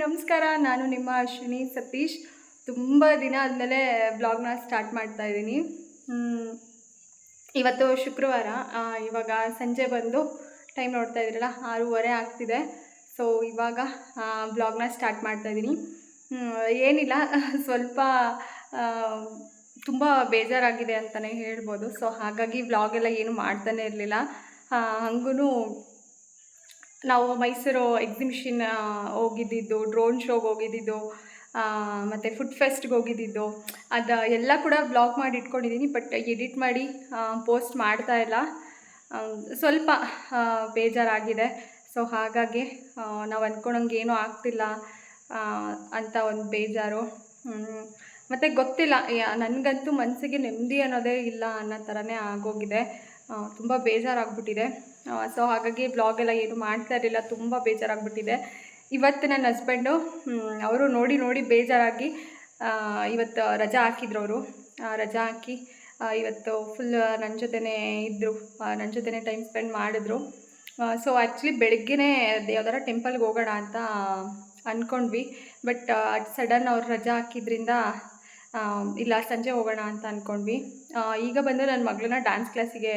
ನಮಸ್ಕಾರ, ನಾನು ನಿಮ್ಮ ಅಶ್ವಿನಿ ಸತೀಶ್. ತುಂಬ ದಿನ ಆದಮೇಲೆ ಬ್ಲಾಗ್ನ ಸ್ಟಾರ್ಟ್ ಮಾಡ್ತಾ ಇದ್ದೀನಿ. ಇವತ್ತು ಶುಕ್ರವಾರ ಇವಾಗ ಸಂಜೆ ಬಂದು ಟೈಮ್ ನೋಡ್ತಾ ಇದ್ದೀರಲ್ಲ, ಆರೂವರೆ ಆಗ್ತಿದೆ. ಸೊ ಇವಾಗ ಬ್ಲಾಗ್ನ ಸ್ಟಾರ್ಟ್ ಮಾಡ್ತಾ ಇದ್ದೀನಿ. ಏನಿಲ್ಲ, ಸ್ವಲ್ಪ ತುಂಬ ಬೇಜಾರಾಗಿದೆ ಅಂತಲೇ ಹೇಳ್ಬೋದು. ಸೊ ಹಾಗಾಗಿ ವ್ಲಾಗೆಲ್ಲ ಏನು ಮಾಡ್ತಾನೆ ಇರಲಿಲ್ಲ. ಹಂಗೂ ನಾವು ಮೈಸೂರು ಎಕ್ಸಿಬಿಷನ್ ಹೋಗಿದ್ದಿದ್ದು ಡ್ರೋನ್ ಶೋಗೆ ಹೋಗಿದ್ದಿದ್ದು ಮತ್ತು ಫುಡ್ ಫೆಸ್ಟ್ಗೆ ಹೋಗಿದ್ದಿದ್ದು, ಅದು ಎಲ್ಲ ಕೂಡ ಬ್ಲಾಗ್ ಮಾಡಿ ಇಟ್ಕೊಂಡಿದ್ದೀನಿ ಬಟ್ ಎಡಿಟ್ ಮಾಡಿ ಪೋಸ್ಟ್ ಮಾಡ್ತಾ ಇಲ್ಲ. ಸ್ವಲ್ಪ ಬೇಜಾರಾಗಿದೆ. ಸೊ ಹಾಗಾಗಿ ನಾವು ಅಂದ್ಕೊಳಂಗೆ ಏನೂ ಆಗ್ತಿಲ್ಲ ಅಂತ ಒಂದು ಬೇಜಾರು. ಮತ್ತು ಗೊತ್ತಿಲ್ಲ ನನಗಂತೂ ಮನಸ್ಸಿಗೆ ನೆಮ್ಮದಿ ಅನ್ನೋದೇ ಇಲ್ಲ ಅನ್ನೋ ಥರನೇ ಆಗೋಗಿದೆ. ತುಂಬ ಬೇಜಾರಾಗ್ಬಿಟ್ಟಿದೆ. ಸೊ ಹಾಗಾಗಿ ಬ್ಲಾಗ್ ಎಲ್ಲ ಏನು ಮಾಡ್ತಾ ಇರಲಿಲ್ಲ, ತುಂಬ ಬೇಜಾರಾಗ್ಬಿಟ್ಟಿದೆ. ಇವತ್ತು ನನ್ನ ಹಸ್ಬೆಂಡು ಅವರು ನೋಡಿ ನೋಡಿ ಬೇಜಾರಾಗಿ ಇವತ್ತು ರಜಾ ಹಾಕಿದ್ರು ಅವರು. ರಜಾ ಹಾಕಿ ಇವತ್ತು ಫುಲ್ ನನ್ನ ಜೊತೆನೇ ಇದ್ದರು ನನ್ನ ಜೊತೆನೇ ಟೈಮ್ ಸ್ಪೆಂಡ್ ಮಾಡಿದ್ರು. ಸೊ ಆ್ಯಕ್ಚುಲಿ ಬೆಳಗ್ಗೆನೇ ಯಾವ್ದಾರ ಟೆಂಪಲ್ಗೆ ಹೋಗೋಣ ಅಂತ ಅಂದ್ಕೊಂಡ್ವಿ ಬಟ್ ಸಡನ್ ಅವ್ರು ರಜಾ ಹಾಕಿದ್ರಿಂದ ಇಲ್ಲ, ಸಂಜೆ ಹೋಗೋಣ ಅಂತ ಅಂದ್ಕೊಂಡ್ವಿ ಈಗ ಬಂದು ನನ್ನ ಮಗಳನ್ನ ಡ್ಯಾನ್ಸ್ ಕ್ಲಾಸಿಗೆ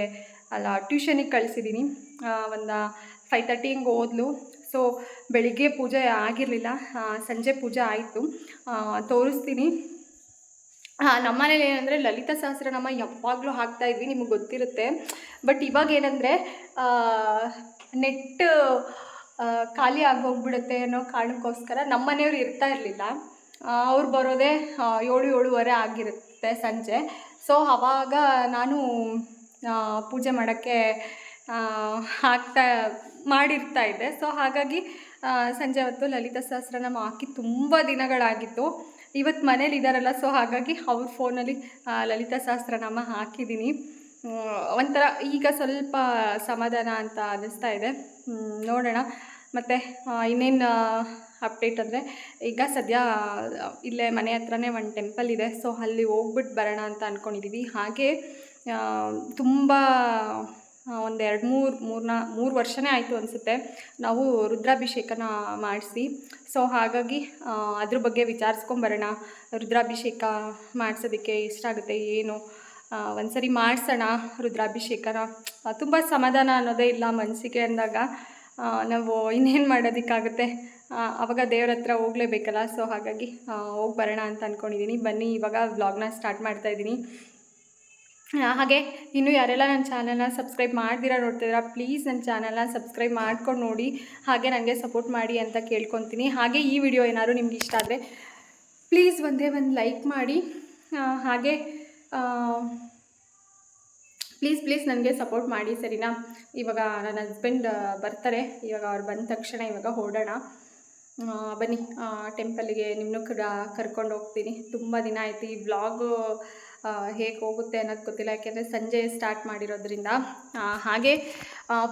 ಅಲ್ಲ ಟ್ಯೂಷನಿಗೆ ಕಳಿಸಿದ್ದೀನಿ ಒಂದು ಫೈವ್ ತರ್ಟಿ ಹಿಂಗೆ ಓದ್ಲು. ಸೊ ಬೆಳಿಗ್ಗೆ ಪೂಜೆ ಆಗಿರಲಿಲ್ಲ. ಸಂಜೆ ಪೂಜೆ ಆಯಿತು. ತೋರಿಸ್ತೀನಿ. ಹಾಂ ನಮ್ಮನೇಲಿ ಏನಂದರೆ ಲಲಿತಾ ಸಹಸ್ರನಾಮ ಯಾವಾಗಲೂ ಹಾಕ್ತಾ ಇದ್ವಿ, ನಿಮಗೆ ಗೊತ್ತಿರುತ್ತೆ. ಬಟ್ ಇವಾಗ ಏನಂದರೆ ನೆಟ್ ಖಾಲಿ ಆಗೋಗ್ಬಿಡುತ್ತೆ ಅನ್ನೋ ಕಾರಣಕ್ಕೋಸ್ಕರ ನಮ್ಮ ಮನೆಯವ್ರು ಇರ್ತಾ ಇರಲಿಲ್ಲ. ಅವ್ರು ಬರೋದೇ ಏಳು ಏಳುವರೆ ಆಗಿರುತ್ತೆ ಸಂಜೆ. ಸೊ ಆವಾಗ ನಾನು ಪೂಜೆ ಮಾಡೋಕ್ಕೆ ಹಾಕ್ತಾ ಮಾಡಿರ್ತಾ ಇದ್ದೆ ಸೊ ಹಾಗಾಗಿ ಸಂಜೆ ಹೊತ್ತು ಲಲಿತಾ ಸಹಸ್ರನಾಮ ಹಾಕಿ ತುಂಬ ದಿನಗಳಾಗಿತ್ತು. ಇವತ್ತು ಮನೇಲಿ ಇದ್ದಾರಲ್ಲ ಸೊ ಹಾಗಾಗಿ ಅವ್ರ ಫೋನಲ್ಲಿ ಲಲಿತಾ ಸಹಸ್ರನಾಮ ಹಾಕಿದ್ದೀನಿ ಒಂಥರ ಈಗ ಸ್ವಲ್ಪ ಸಮಾಧಾನ ಅಂತ ಅನ್ನಿಸ್ತಾ ಇದೆ. ನೋಡೋಣ. ಮತ್ತು ಇನ್ನೇನು ಅಪ್ಡೇಟ್ ಅಂದರೆ, ಈಗ ಸದ್ಯ ಇಲ್ಲೇ ಮನೆ ಹತ್ರನೇ ಒಂದು ಟೆಂಪಲ್ ಇದೆ. ಸೊ ಅಲ್ಲಿ ಹೋಗ್ಬಿಟ್ಟು ಬರೋಣ ಅಂತ ಅಂದ್ಕೊಂಡಿದ್ದೀವಿ ಹಾಗೆ ತುಂಬ ಒಂದು ಎರಡು ಮೂರು ಮೂರ್ನಾ ಮೂರು ವರ್ಷನೇ ಆಯಿತು ಅನಿಸುತ್ತೆ. ನಾವು ರುದ್ರಾಭಿಷೇಕನ ಮಾಡಿಸಿ. ಸೊ ಹಾಗಾಗಿ ಅದ್ರ ಬಗ್ಗೆ ವಿಚಾರಿಸ್ಕೊಂಬರೋಣ. ರುದ್ರಾಭಿಷೇಕ ಮಾಡಿಸೋದಕ್ಕೆ ಎಷ್ಟಾಗುತ್ತೆ ಏನು? ಒಂದು ಸರಿ ಮಾಡಿಸೋಣ ರುದ್ರಾಭಿಷೇಕನ. ತುಂಬ ಸಮಾಧಾನ ಅನ್ನೋದೇ ಇಲ್ಲ ಮನಸ್ಸಿಗೆ ಅಂದಾಗ. ನಾವು ಇನ್ನೇನು ಮಾಡೋದಕ್ಕಾಗುತ್ತೆ? ಆವಾಗ ದೇವ್ರ ಹತ್ರ ಹೋಗಲೇಬೇಕಲ್ಲ. ಸೊ ಹಾಗಾಗಿ ಹೋಗಿ ಬರೋಣ ಅಂತ ಅಂದ್ಕೊಂಡಿದ್ದೀನಿ ಬನ್ನಿ ಇವಾಗ ವ್ಲಾಗ್ನ ಸ್ಟಾರ್ಟ್ ಮಾಡ್ತಾ ಇದ್ದೀನಿ ಆ, ಹಾಗೆ ಇನ್ನು ಯಾರೆಲ್ಲ ನನ್ನ ಚಾನಲ್ನ ಸಬ್ಸ್ಕ್ರೈಬ್ ಮಾಡ್ದಿರ ನೋಡ್ತಿದ್ದೀರಾ ಪ್ಲೀಸ್ ನನ್ನ ಚಾನಲ್ನ ಸಬ್ಸ್ಕ್ರೈಬ್ ಮಾಡ್ಕೊಂಡು ನೋಡಿ, ಹಾಗೆ ನನಗೆ ಸಪೋರ್ಟ್ ಮಾಡಿ ಅಂತ ಕೇಳ್ಕೊತೀನಿ. ಹಾಗೆ ಈ ವಿಡಿಯೋ ಏನಾದರೂ ನಿಮ್ಗೆ ಇಷ್ಟ ಆದರೆ ಪ್ಲೀಸ್ ಒಂದೇ ಒಂದು ಲೈಕ್ ಮಾಡಿ. ಹಾಗೆ ಪ್ಲೀಸ್ ಪ್ಲೀಸ್ ನನಗೆ ಸಪೋರ್ಟ್ ಮಾಡಿ, ಸರಿನಾ? ಇವಾಗ ನನ್ನ ಹಸ್ಬೆಂಡ್ ಬರ್ತಾರೆ. ಇವಾಗ ಅವ್ರು ಬಂದ ತಕ್ಷಣ ಇವಾಗ ಹೊರಡೋಣ ಬನ್ನಿ ಟೆಂಪಲ್ಗೆ ನಿಮ್ಮನ್ನು ಕೂಡ ಕರ್ಕೊಂಡು ಹೋಗ್ತೀನಿ. ತುಂಬ ದಿನ ಆಯ್ತು ಈ ವ್ಲಾಗು ಹೇಗೆ ಹೋಗುತ್ತೆ ಅನ್ನೋದು ಗೊತ್ತಿಲ್ಲ. ಯಾಕೆಂದರೆ ಸಂಜೆ ಸ್ಟಾರ್ಟ್ ಮಾಡಿರೋದ್ರಿಂದ ಹಾಗೆ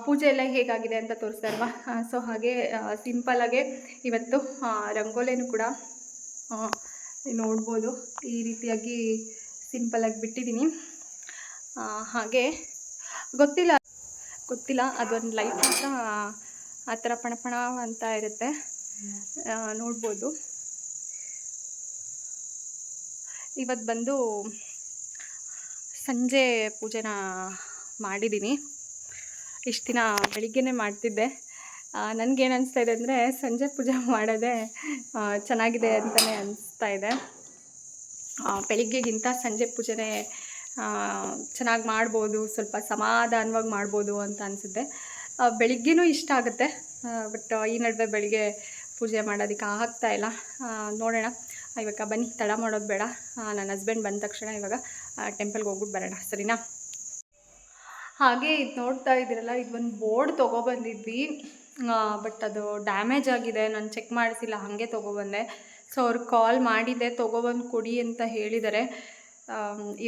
ಪೂಜೆ ಎಲ್ಲ ಹೇಗಾಗಿದೆ ಅಂತ ತೋರಿಸ್ತಾ ಅಲ್ವಾ ಸೊ ಹಾಗೆ ಸಿಂಪಲಾಗೆ ಇವತ್ತು ರಂಗೋಲಿನೂ ಕೂಡ ನೋಡ್ಬೋದು. ಈ ರೀತಿಯಾಗಿ ಸಿಂಪಲಾಗಿ ಬಿಟ್ಟಿದ್ದೀನಿ. ಹಾಗೆ, ಗೊತ್ತಿಲ್ಲ ಗೊತ್ತಿಲ್ಲ, ಅದೊಂದು ಲೈಟ್ ಮಾತ್ರ, ಆ ಥರ ಪಣಪಣ ಅಂತ ಇರುತ್ತೆ. ನೋಡ್ಬೋದು. ಇವತ್ತು ಬಂದು ಸಂಜೆ ಪೂಜೆನ ಮಾಡಿದ್ದೀನಿ ಇಷ್ಟು ದಿನ ಬೆಳಿಗ್ಗೆನೇ ಮಾಡ್ತಿದ್ದೆ. ನನಗೇನು ಅನಿಸ್ತಾ ಇದೆ ಅಂದರೆ ಸಂಜೆ ಪೂಜೆ ಮಾಡೋದೇ ಚೆನ್ನಾಗಿದೆ ಅಂತಲೇ ಅನಿಸ್ತಾ ಇದೆ. ಬೆಳಿಗ್ಗೆಗಿಂತ ಸಂಜೆ ಪೂಜೆನೇ ಚೆನ್ನಾಗಿ ಮಾಡ್ಬೋದು, ಸ್ವಲ್ಪ ಸಮಾಧಾನವಾಗಿ ಮಾಡ್ಬೋದು ಅಂತ ಅನಿಸುತ್ತೆ. ಬೆಳಿಗ್ಗೆನೂ ಇಷ್ಟ ಆಗುತ್ತೆ. ಬಟ್, ಈ ನಡುವೆ ಬೆಳಿಗ್ಗೆ ಪೂಜೆ ಮಾಡೋದಕ್ಕೆ ಆಗ್ತಾ ಇಲ್ಲ. ನೋಡೋಣ. ಇವಾಗ ಬನ್ನಿ, ತಡ ಮಾಡೋದು ಬೇಡ. ನನ್ನ ಹಸ್ಬೆಂಡ್ ಬಂದ ತಕ್ಷಣ ಇವಾಗ ಟೆಂಪಲ್ಗೆ ಹೋಗ್ಬಿಟ್ಟು ಬರೋಣ, ಸರಿನಾ? ಹಾಗೆ ಇದು ನೋಡ್ತಾ ಇದ್ದೀರಲ್ಲ, ಇದು ಒಂದು ಬೋರ್ಡ್ ತೊಗೊಬಂದಿದ್ವಿ ಬಟ್ ಅದು ಡ್ಯಾಮೇಜ್ ಆಗಿದೆ, ನಾನು ಚೆಕ್ ಮಾಡಿಸಿಲ್ಲ, ಹಾಗೆ ತೊಗೊಬಂದೆ ಸೊ ಅವ್ರಿಗೆ ಕಾಲ್ ಮಾಡಿದ್ದೆ ತೊಗೊಬಂದು ಕೊಡಿ ಅಂತ ಹೇಳಿದ್ದಾರೆ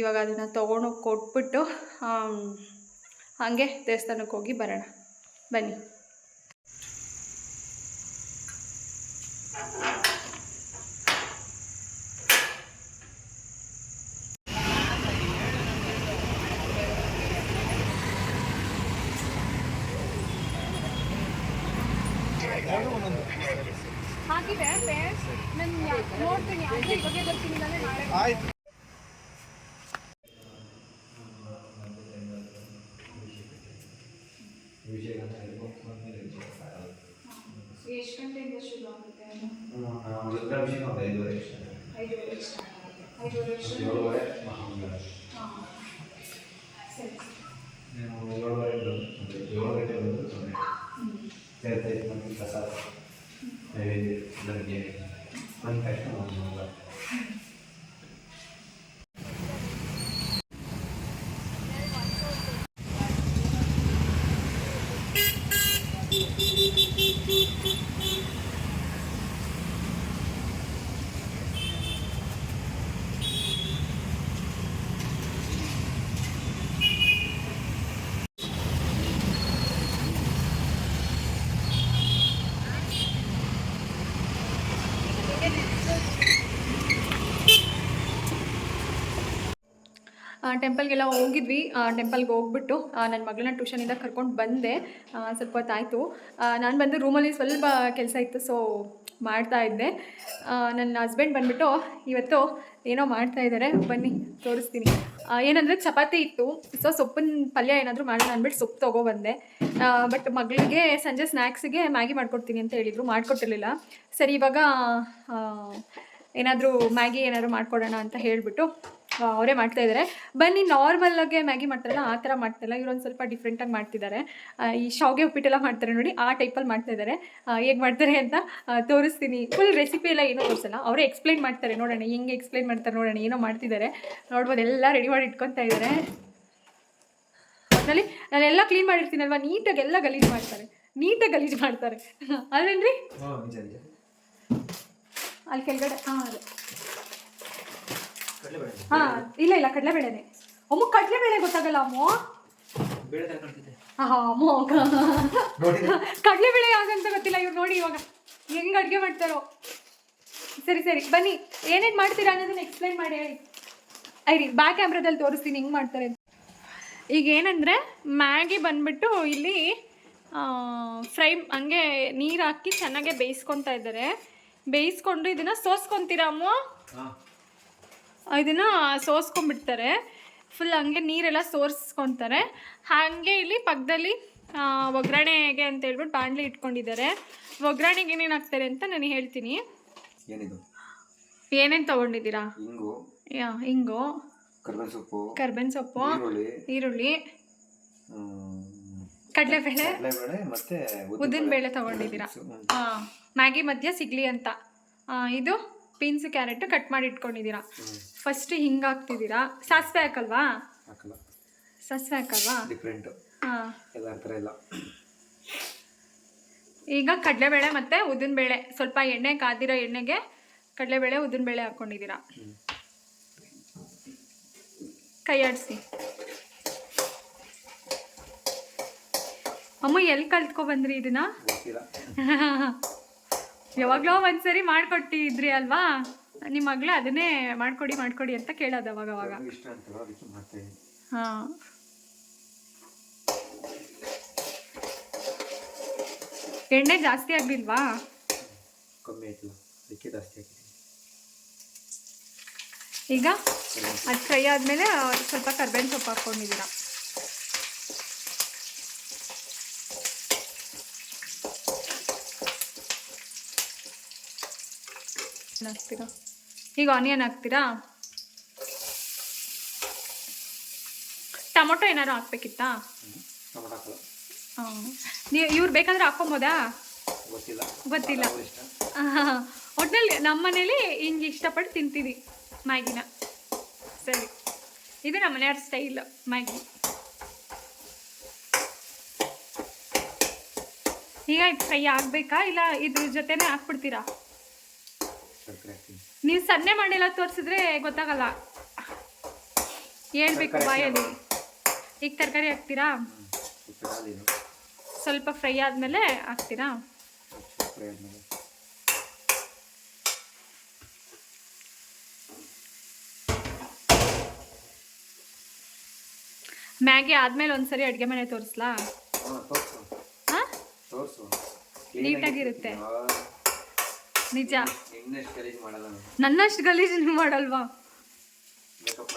ಇವಾಗ ಅದನ್ನು ತೊಗೊಂಡೋಗಿ ಕೊಟ್ಬಿಟ್ಟು ಹಾಗೆ ದೇವಸ್ಥಾನಕ್ಕೆ ಹೋಗಿ ಬರೋಣ. ಬನ್ನಿ ಆಗಿದೆ ನಾನು ನೋಡ್ತೀನಿ ಅದೇ ಬಗ್ಗೆ ಬರ್ತೀನಿ ಇಲ್ಲಾಂದ್ರೆ ನಾಳೆ ಆಯ್ತು ಎಷ್ಟು ಗಂಟೆಯಿಂದ ಶುರು ಆಗುತ್ತೆ ಐದುವರೆ ಐದುವರೆ ಐದುವರೆ ಏಳುವರೆ ಮಹಾಮಂಗಳ ಹಾಂ ಸರಿ ನೀವು ಏಳುವರೆ ಅಂದರೆ ಏಳು ಗಂಟೆ ಬಂದು ಸೊನ್ನೆ ಸೇರ್ತೈತೆ ನಮಗೆ ಪ್ರಸಾದ ನೈವೇದ್ಯ ಬೆಳಗ್ಗೆ ಬಂದ ತಕ್ಷಣ ಮಹಾಮಂಗಳ ಟೆಂಪಲ್ಗೆಲ್ಲ ಹೋಗಿದ್ವಿ. ಟೆಂಪಲ್ಗೆ ಹೋಗ್ಬಿಟ್ಟು ನನ್ನ ಮಗಳನ್ನ ಟ್ಯೂಷನಿಂದ ಕರ್ಕೊಂಡು ಬಂದೆ. ಸ್ವಲ್ಪ ಹೊತ್ತಾಯಿತು. ನಾನು ಬಂದು ರೂಮಲ್ಲಿ ಸ್ವಲ್ಪ ಕೆಲಸ ಇತ್ತು ಸೊ ಮಾಡ್ತಾ ಇದ್ದೆ. ನನ್ನ ಹಸ್ಬೆಂಡ್ ಬಂದ್ಬಿಟ್ಟು, ಇವತ್ತು ಏನೋ ಮಾಡ್ತಾ ಇದ್ದಾರೆ ಬನ್ನಿ, ತೋರಿಸ್ತೀನಿ. ಏನಂದರೆ ಚಪಾತಿ ಇತ್ತು. ಸೊ ಸೊಪ್ಪಿನ ಪಲ್ಯ ಏನಾದರೂ ಮಾಡೋಣ ಅಂದ್ಬಿಟ್ಟು ಸೊಪ್ಪು ತೊಗೊಬಂದೆ ಬಟ್ ಮಗಳಿಗೆ ಸಂಜೆ ಸ್ನ್ಯಾಕ್ಸಿಗೆ ಮ್ಯಾಗಿ ಮಾಡ್ಕೊಡ್ತೀನಿ ಅಂತ ಹೇಳಿದರು. ಮಾಡಿಕೊಟ್ಟಿರಲಿಲ್ಲ. ಸರಿ, ಇವಾಗ ಏನಾದರೂ ಮ್ಯಾಗಿ ಏನಾದರೂ ಮಾಡಿಕೊಡೋಣ ಅಂತ ಹೇಳಿಬಿಟ್ಟು ಅವರೇ ಮಾಡ್ತಾ ಇದ್ದಾರೆ ಬನ್ನಿ ನಾರ್ಮಲಾಗೆ ಮ್ಯಾಗಿ ಮಾಡ್ತಾರಲ್ಲ ಆ ಥರ ಮಾಡ್ತಾರಲ್ಲ ಇವ್ರು ಒಂದು ಸ್ವಲ್ಪ ಡಿಫ್ರೆಂಟಾಗಿ ಮಾಡ್ತಿದ್ದಾರೆ ಈ ಶಾವಿಗೆ ಉಪ್ಪಿಟ್ಟೆಲ್ಲ ಮಾಡ್ತಾರೆ ನೋಡಿ ಆ ಟೈಪಲ್ಲಿ ಮಾಡ್ತಾ ಇದ್ದಾರೆ ಹೇಗೆ ಮಾಡ್ತಾರೆ ಅಂತ ತೋರಿಸ್ತೀನಿ. ಫುಲ್ ರೆಸಿಪಿ ಎಲ್ಲ ಏನೋ ತೋರಿಸಲ್ಲ. ಅವರೇ ಎಕ್ಸ್ಪ್ಲೈನ್ ಮಾಡ್ತಾರೆ ನೋಡೋಣ ಹೆಂಗೆ ಎಕ್ಸ್ಪ್ಲೈನ್ ಮಾಡ್ತಾರೆ ನೋಡೋಣ ಏನೋ ಮಾಡ್ತಿದ್ದಾರೆ ನೋಡ್ಬೋದು ಎಲ್ಲ ರೆಡಿ ಮಾಡಿ ಇಟ್ಕೊತಾ ಇದ್ದಾರೆ ಒಟ್ಟಿನಲ್ಲಿ ನಾನೆಲ್ಲ ಕ್ಲೀನ್ ಮಾಡಿರ್ತೀನಲ್ವ? ನೀಟಾಗಿ ಎಲ್ಲ ಗಲೀಜು ಮಾಡ್ತಾರೆ. ನೀಟಾಗಿ ಗಲೀಜು ಮಾಡ್ತಾರೆ. ಅಲ್ವೇನ್ರಿ ಅಲ್ಲಿ ಕೆಳಗಡೆ ಹಾಂ ಅದೇ. ಹಾಂ ಇಲ್ಲ ಇಲ್ಲ ಕಡಲೆಬೇಳೆನೆ. ಅಮ್ಮ ಕಡಲೆಬೇಳೆ ಗೊತ್ತಾಗಲ್ಲ ಅಮ್ಮ? ಕಡಲೆ ಕಡಲೆಬೇಳೆ ಆಗಂತ ಗೊತ್ತಿಲ್ಲ ಇವ್ರು ನೋಡಿ ಇವಾಗ. ಹೆಂಗ್ ಅಡ್ಗೆ ಮಾಡ್ತಾರೋ? ಸರಿ ಸರಿ ಬನ್ನಿ. ಏನೇನು ಮಾಡ್ತೀರಾ ಅನ್ನೋದನ್ನ ಎಕ್ಸ್ಪ್ಲೈನ್ ಮಾಡಿ ಹೇಳಿ. ಐರಿ ಬ್ಯಾಕ್ ಕ್ಯಾಮ್ರಾದಲ್ಲಿ ತೋರಿಸ್ತೀನಿ ಹೆಂಗ್ ಮಾಡ್ತಾರೆ ಈಗ ಏನಂದರೆ ಮ್ಯಾಗಿ ಬಂದ್ಬಿಟ್ಟು ಇಲ್ಲಿ ಫ್ರೈ ಹಂಗೆ ನೀರು ಹಾಕಿ ಚೆನ್ನಾಗೆ ಬೇಯಿಸ್ಕೊತಾ ಇದ್ದಾರೆ. ಬೇಯಿಸ್ಕೊಂಡು ಇದನ್ನು ಸೋಸ್ಕೊತೀರಾ ಅಮ್ಮ? ಇದನ್ನು ಸೋಸ್ಕೊಂಡ್ಬಿಡ್ತಾರೆ. ಫುಲ್ ಹಂಗೆ ನೀರೆಲ್ಲ ಸೋರಿಸ್ಕೊತಾರೆ. ಹಾಗೆ ಇಲ್ಲಿ ಪಕ್ಕದಲ್ಲಿ ಒಗ್ಗರಣೆಗೆ ಅಂತ ಹೇಳ್ಬಿಟ್ಟು ಬಾಣಲಿ ಇಟ್ಕೊಂಡಿದ್ದಾರೆ. ಒಗ್ಗರಣೆಗೆ ಏನೇನು ಹಾಕ್ತಾರೆ ಅಂತ ನಾನು ಹೇಳ್ತೀನಿ. ಏನಿದು? ಏನೇನು ತೊಗೊಂಡಿದ್ದೀರಾ? ಹಿಂಗು ಯಾ ಹಿಂಗು ಕರ್ಬೇವಿನ ಸೊಪ್ಪು. ಕರ್ಬೇವಿನ ಸೊಪ್ಪು. ಈರುಳ್ಳಿ. ಕಡಲೆ ಬೇಳೆ ಕಡಲೆಬೇಳೆ. ಉದ್ದಿನ ಬೇಳೆ. ತೊಗೊಂಡಿದ್ದೀರಾ? ಹಾಂ ಮ್ಯಾಗಿ ಮಧ್ಯ ಸಿಗಲಿ ಅಂತ. ಇದು? ಬೀನ್ಸು ಕ್ಯಾರೆಟ್ ಕಟ್ ಮಾಡಿ ಇಟ್ಕೊಂಡಿದ್ದೀರಾ. ಫಸ್ಟ್ ಹಿಂಗೆ ಹಾಕ್ತಿದ್ದೀರಾ. ಸಾಸಿವೆ ಹಾಕಲ್ವಾ? ಹಾಕಲ್ಲ. ಸಾಸಿವೆ ಹಾಕಲ್ವಾ? ಡಿಫ್ರೆಂಟ್ ಹಾಂ. ಎಲ್ಲ ಥರ ಇಲ್ಲ. ಈಗ ಕಡಲೆಬೇಳೆ ಮತ್ತು ಉದ್ದಿನಬೇಳೆ. ಸ್ವಲ್ಪ ಎಣ್ಣೆ ಕಾದಿರೋ ಎಣ್ಣೆಗೆ ಕಡಲೆಬೇಳೆ ಉದ್ದಿನಬೇಳೆ ಹಾಕ್ಕೊಂಡಿದ್ದೀರಾ ಕೈ ಆಡಿಸಿ. ಅಮ್ಮ ಎಲ್ಲಿ ಕಲ್ತ್ಕೊ ಬಂದ್ರಿ ಇದನ್ನ? ಯಾವಾಗಲೋ ಒಂದ್ಸರಿ ಮಾಡ್ಕೊಟ್ಟಿದ್ರಿ ಅಲ್ವಾ? ನಿಮ್ಮ ಮಗಳು ಅದನ್ನೇ ಮಾಡ್ಕೊಡಿ ಮಾಡ್ಕೊಡಿ ಅಂತ ಕೇಳೋದು ಅವಾಗ ಅವಾಗ. ಹಾಂ. ಎಣ್ಣೆ ಜಾಸ್ತಿ ಆಗಲಿಲ್ವಾ? ಕಮ್ಮಿ ಆಯ್ತು ಅದಕ್ಕೆ ಜಾಸ್ತಿ ಈಗ? ಅದು ಫ್ರೈ ಆದಮೇಲೆ ಸ್ವಲ್ಪ ಕರ್ಬೇವಿನ ಸೊಪ್ಪು ಹಾಕ್ಕೊಂಡಿದ್ದೀರಾ ಏನ್ ಹಾಕ್ತೀರಾ? ಈಗ ಆನಿಯನ್ ಹಾಕ್ತೀರಾ? ಟೊಮೊಟೊ ಏನಾದ್ರು ಹಾಕ್ಬೇಕಿತ್ತಾ? ಹಾಂ. ನೀವು ಇವ್ರು ಬೇಕಾದ್ರೆ ಹಾಕ್ಕೊಬೋದಾ? ಗೊತ್ತಿಲ್ಲ. ಒಟ್ಟಿನಲ್ಲಿ ನಮ್ಮ ಮನೇಲಿ ಹಿಂಗೆ ಇಷ್ಟಪಟ್ಟು ತಿಂತೀವಿ ಮ್ಯಾಗಿನ. ಸರಿ. ಇದು ನಮ್ಮ ಮನೆಯವ್ರ ಸ್ಟೈಲ್ ಮ್ಯಾಗಿ. ಈಗ ಇದು ಫ್ರೈ ಆಗಬೇಕಾ ಇಲ್ಲ ಇದ್ರ ಜೊತೆನೇ ಹಾಕ್ಬಿಡ್ತೀರಾ? ಸಕ್ಕರೆ ಹಾಕ್ತೀನಿ ನೀವು ಸನ್ನೆ ಮಾಡಿಲ್ಲ ತೋರಿಸಿದ್ರೆ ಗೊತ್ತಾಗಲ್ಲ. ಹೇಳ್ಬೇಕು ಬಾಯಲ್ಲಿ. ಈಗ ತರಕಾರಿ ಹಾಕ್ತೀರಾ? ಸ್ವಲ್ಪ ಫ್ರೈ ಆದಮೇಲೆ ಹಾಕ್ತೀರಾ? ಫ್ರೈ ಆದಮೇಲೆ. ಮ್ಯಾಗಿ ಆದಮೇಲೆ ಒಂದ್ಸರಿ ಅಡುಗೆ ಮನೆ ತೋರಿಸ್ಲಾ? ಹಾಂ ತೋರಿಸು. ಹಾಂ? ನೀಟಾಗಿರುತ್ತೆ. ನಿಜ. ನನ್ನಷ್ಟು ಗಲೀಜು ನೀವು ಮಾಡಲ್ವಾ? ಮೇಕಪ್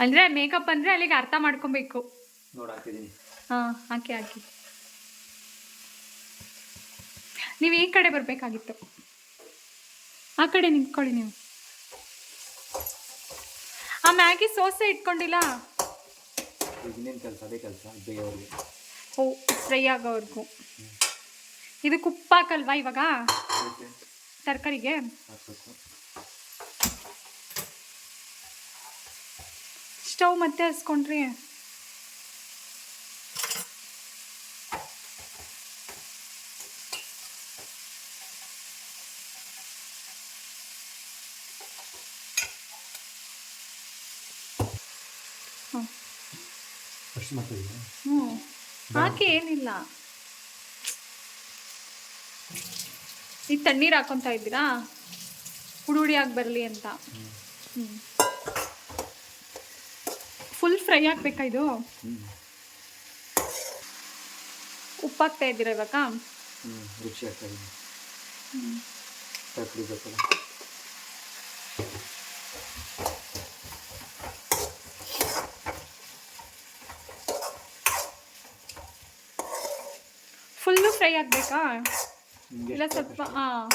ಅಂದ್ರೆ ಮೇಕಪ್ ಅಂದ್ರೆ ಅಲ್ಲಿಗೆ ಅರ್ಥ ಮಾಡ್ಕೊಬೇಕು. ಹಾಂ ಹಾಕಿ ಹಾಕಿ. ನೀವು ಈ ಕಡೆ ಬರಬೇಕಾಗಿತ್ತು. ಆ ಕಡೆ ನಿಂತ್ಕೊಳ್ಳಿ ನೀವು. ಆ ಮ್ಯಾಗಿ ಸೋಸೆ ಇಟ್ಕೊಂಡಿಲ್ಲ? ಇನ್ನೇನು ಕೆಲಸ? ಅದೇ ಕೆಲಸ ಓ ಫ್ರೈ ಆಗೋವರೆಗೂ. ಇದಕ್ಕೆ ಉಪ್ಪು ಹಾಕಲ್ವಾ ಇವಾಗ? ಅದಕ್ಕೆ. ತರಕಾರಿಗೆ? ಹಾಕ್ಬೇಕು. ಸ್ಟವ್ ಮತ್ತೆ ಹಸ್ಕೊಂಡ್ರಿ ಹ್ಞೂ ಫಸ್ಟ್ ಮಾಡ್ತಿದ್ದೀನಿ ಹ್ಞೂ ಹಾಕಿ ಏನಿಲ್ಲ. ಈಗ ತಣ್ಣೀರು ಹಾಕೊತಾ ಇದ್ದೀರಾ? ಹುಡಿ ಹುಡಿಯಾಗಿ ಬರಲಿ ಅಂತ. ಹ್ಞೂ ಫುಲ್ ಫ್ರೈ ಹಾಕ್ಬೇಕಾ ಇದು? ಹ್ಞೂ ಉಪ್ಪು ಹಾಕ್ತಾ ಇದ್ದೀರಾ ಇವಾಗ? ರುಚಿ ಆಗ್ತಾ ಇದೆ. ಹ್ಞೂ ತರಕಾರಿ ಬೇಕಲ್ಲ. ಫುಲ್ಲು ಫ್ರೈ ಆಗಬೇಕಾ? ಇಲ್ಲ ಸ್ವಲ್ಪ ಹಾಂ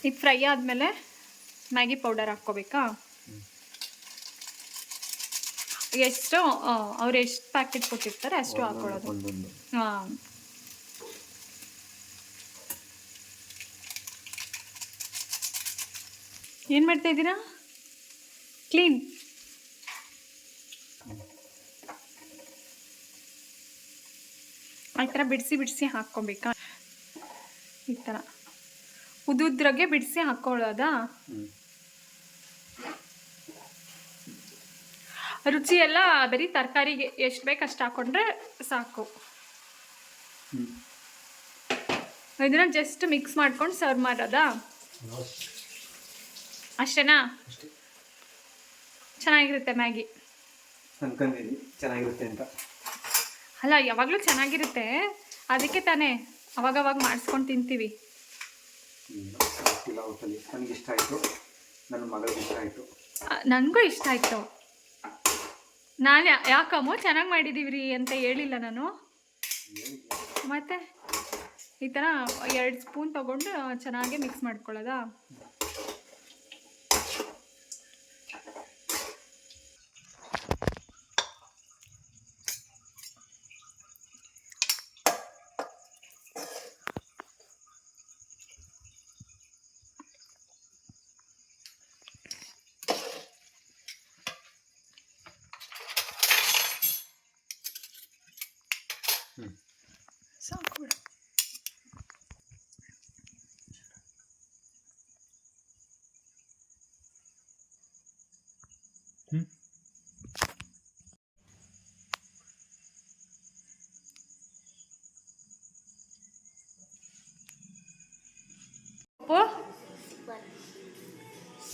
ಇದು ಫ್ರೈ ಆದಮೇಲೆ ಮ್ಯಾಗಿ ಪೌಡರ್ ಹಾಕ್ಕೋಬೇಕಾ. ಎಷ್ಟು ಅವ್ರು ಎಷ್ಟು ಪ್ಯಾಕೆಟ್ ಕೊಟ್ಟಿರ್ತಾರೆ ಅಷ್ಟು ಹಾಕೊಳ್ಳೋದು ಹಾಂ. ಏನು ಮಾಡ್ತಾ ಇದ್ದೀರಾ? ಕ್ಲೀನ್. ಈ ಥರ ಬಿಡಿಸಿ ಬಿಡಿಸಿ ಹಾಕ್ಕೊಬೇಕಾ? ಈ ಥರ. ಉದುದ್ರಾಗೆ ಬಿಡಿಸಿ ಹಾಕ್ಕೊಳ್ಳೋದಾ? ರುಚಿ ಎಲ್ಲ ಬರೀ ತರಕಾರಿಗೆ ಎಷ್ಟು ಬೇಕು ಅಷ್ಟು ಹಾಕೊಂಡ್ರೆ ಸಾಕು. ಇದನ್ನ ಜಸ್ಟ್ ಮಿಕ್ಸ್ ಮಾಡ್ಕೊಂಡು ಸರ್ವ್ ಮಾಡೋದಾ? ಅಷ್ಟೇನಾ? ಚೆನ್ನಾಗಿರುತ್ತೆ ಮ್ಯಾಗಿ. ಅನ್ಕೊಂಡಿದ್ದೀನಿ ಚೆನ್ನಾಗಿರುತ್ತೆ ಅಂತ. ಅಲ್ಲ ಯಾವಾಗಲೂ ಚೆನ್ನಾಗಿರುತ್ತೆ. ಅದಕ್ಕೆ ತಾನೇ ಅವಾಗವಾಗ ಮಾಡಿಸ್ಕೊಂಡು ತಿಂತೀವಿ. ನನಗೆ ಇಷ್ಟ ಆಯಿತು. ನನ್ನ ಮಗಳಿಗೆ ಇಷ್ಟ ಆಯಿತು. ನನಗೂ ಇಷ್ಟ ಆಯಿತು. ನಾನು ಯಾಕಮ್ಮ ಚೆನ್ನಾಗಿ ಮಾಡಿದ್ದೀವ್ರಿ ಅಂತ ಹೇಳಿಲ್ಲ ನಾನು. ಮತ್ತೆ ಈ ಥರ ಎರಡು ಸ್ಪೂನ್ ತಗೊಂಡು ಚೆನ್ನಾಗಿ ಮಿಕ್ಸ್ ಮಾಡ್ಕೊಳ್ಳೋದಾ?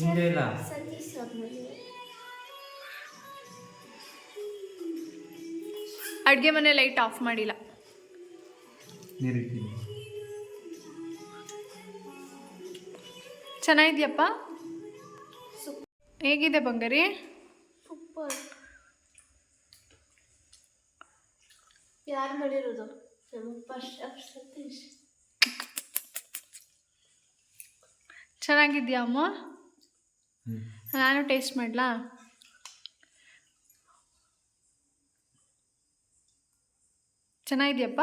ಇಲ್ಲ ಅಡುಗೆ ಮನೆ ಲೈಟ್ ಆಫ್ ಮಾಡಿಲ್ಲ. ಚೆನ್ನಾಗಿದೆಯಪ್ಪ? ಹೇಗಿದೆ ಬಂಗಾರಿ? ಸೂಪರ್. ಯಾರು ಮಾಡಿರೋದು? ಚೆನ್ನಾಗಿದ್ಯಾ ಅಮ್ಮ? ನಾನು ಟೇಸ್ಟ್ ಮಾಡಲಾ? ಚೆನ್ನಾಗಿದೆಯಪ್ಪ?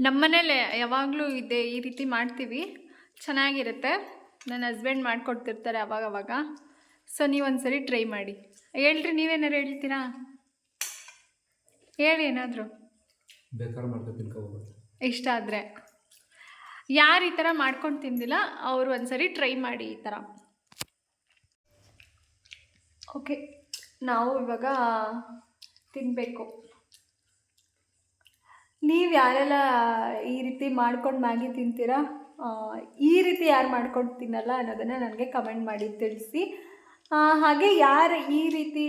ನಮ್ಮನೇಲೆ ಯಾವಾಗಲೂ ಇದೆ ಈ ರೀತಿ ಮಾಡ್ತೀವಿ. ಚೆನ್ನಾಗಿರುತ್ತೆ. ನನ್ನ ಹಸ್ಬೆಂಡ್ ಮಾಡಿಕೊಡ್ತಿರ್ತಾರೆ ಅವಾಗವಾಗ ಅವಾಗ. ಸೊ ನೀವೊಂದ್ಸರಿ ಟ್ರೈ ಮಾಡಿ. ಹೇಳ್ರಿ ನೀವೇನಾರು ಹೇಳ್ತೀರಾ? ಹೇಳಿ ಏನಾದರೂ. ಇಷ್ಟ ಆದರೆ. ಯಾರು ಈ ಥರ ಮಾಡ್ಕೊಂಡು ತಿಂದಿಲ್ಲ, ಅವರು ಒಂದ್ಸರಿ ಟ್ರೈ ಮಾಡಿ ಈ ಥರ ಓಕೆ, ನಾವು ಇವಾಗ ತಿನ್ನಬೇಕು ನೀವು ಯಾರೆಲ್ಲ ಈ ರೀತಿ ಮಾಡ್ಕೊಂಡು ಮ್ಯಾಗಿ ತಿಂತೀರಾ? ಈ ರೀತಿ ಯಾರು ಮಾಡ್ಕೊಂಡು ತಿನ್ನಲ್ಲ ಅನ್ನೋದನ್ನು ನನಗೆ ಕಮೆಂಟ್ ಮಾಡಿ ತಿಳಿಸಿ. ಹಾಗೆ ಯಾರು ಈ ರೀತಿ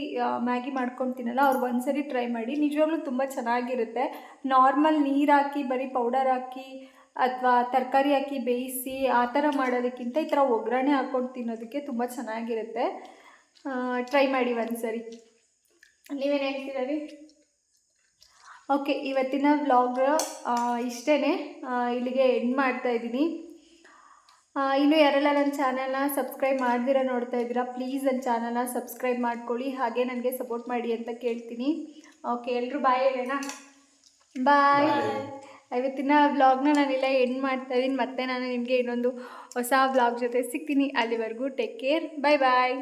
ಮ್ಯಾಗಿ ಮಾಡ್ಕೊಂಡು ತಿನ್ನಲ್ಲ, ಅವ್ರು ಒಂದ್ಸರಿ ಟ್ರೈ ಮಾಡಿ. ನಿಜವಾಗ್ಲೂ ತುಂಬ ಚೆನ್ನಾಗಿರುತ್ತೆ. ನಾರ್ಮಲ್ ನೀರು ಹಾಕಿ, ಬರೀ ಪೌಡರ್ ಹಾಕಿ ಅಥವಾ ತರಕಾರಿ ಹಾಕಿ ಬೇಯಿಸಿ ಆ ಥರ ಮಾಡೋದಕ್ಕಿಂತ ಈ ಥರ ಒಗ್ಗರಣೆ ಹಾಕ್ಕೊಂಡು ತಿನ್ನೋದಕ್ಕೆ ತುಂಬ ಚೆನ್ನಾಗಿರುತ್ತೆ. ಟ್ರೈ ಮಾಡಿ ಒಂದು ಸರಿ ನೀವೇನು ಹೇಳ್ತೀರಾ ಓಕೆ ಇವತ್ತಿನ ವ್ಲಾಗ್ ಇಷ್ಟೇ ಇಲ್ಲಿಗೆ ಎಂಡ್ ಮಾಡ್ತಾ ಇದ್ದೀನಿ. ಇನ್ನು ಯಾರೆಲ್ಲ ನನ್ನ ಚಾನಲ್ನ ಸಬ್ಸ್ಕ್ರೈಬ್ ಮಾಡ್ದಿರ ನೋಡ್ತಾ ಇದ್ದೀರಾ ಪ್ಲೀಸ್ ನನ್ನ ಚಾನಲ್ನ ಸಬ್ಸ್ಕ್ರೈಬ್ ಮಾಡ್ಕೊಳ್ಳಿ. ಹಾಗೆ ನನಗೆ ಸಪೋರ್ಟ್ ಮಾಡಿ ಅಂತ ಕೇಳ್ತೀನಿ. ಓಕೆ ಎಲ್ಲರೂ ಬಾಯ್ ಹೇಳೋಣ. ಬಾಯ್ ಇವತ್ತಿನ ವ್ಲಾಗ್ನ ನಾನೆಲ್ಲ ಎಂಡ್ ಮಾಡ್ತಾ ಇದ್ದೀನಿ ಮತ್ತೆ ನಾನು ನಿಮಗೆ ಇನ್ನೊಂದು ಹೊಸ ವ್ಲಾಗ್ ಜೊತೆ ಸಿಗ್ತೀನಿ. ಅಲ್ಲಿವರೆಗೂ ಟೇಕ್ ಕೇರ್ ಬಾಯ್ ಬಾಯ್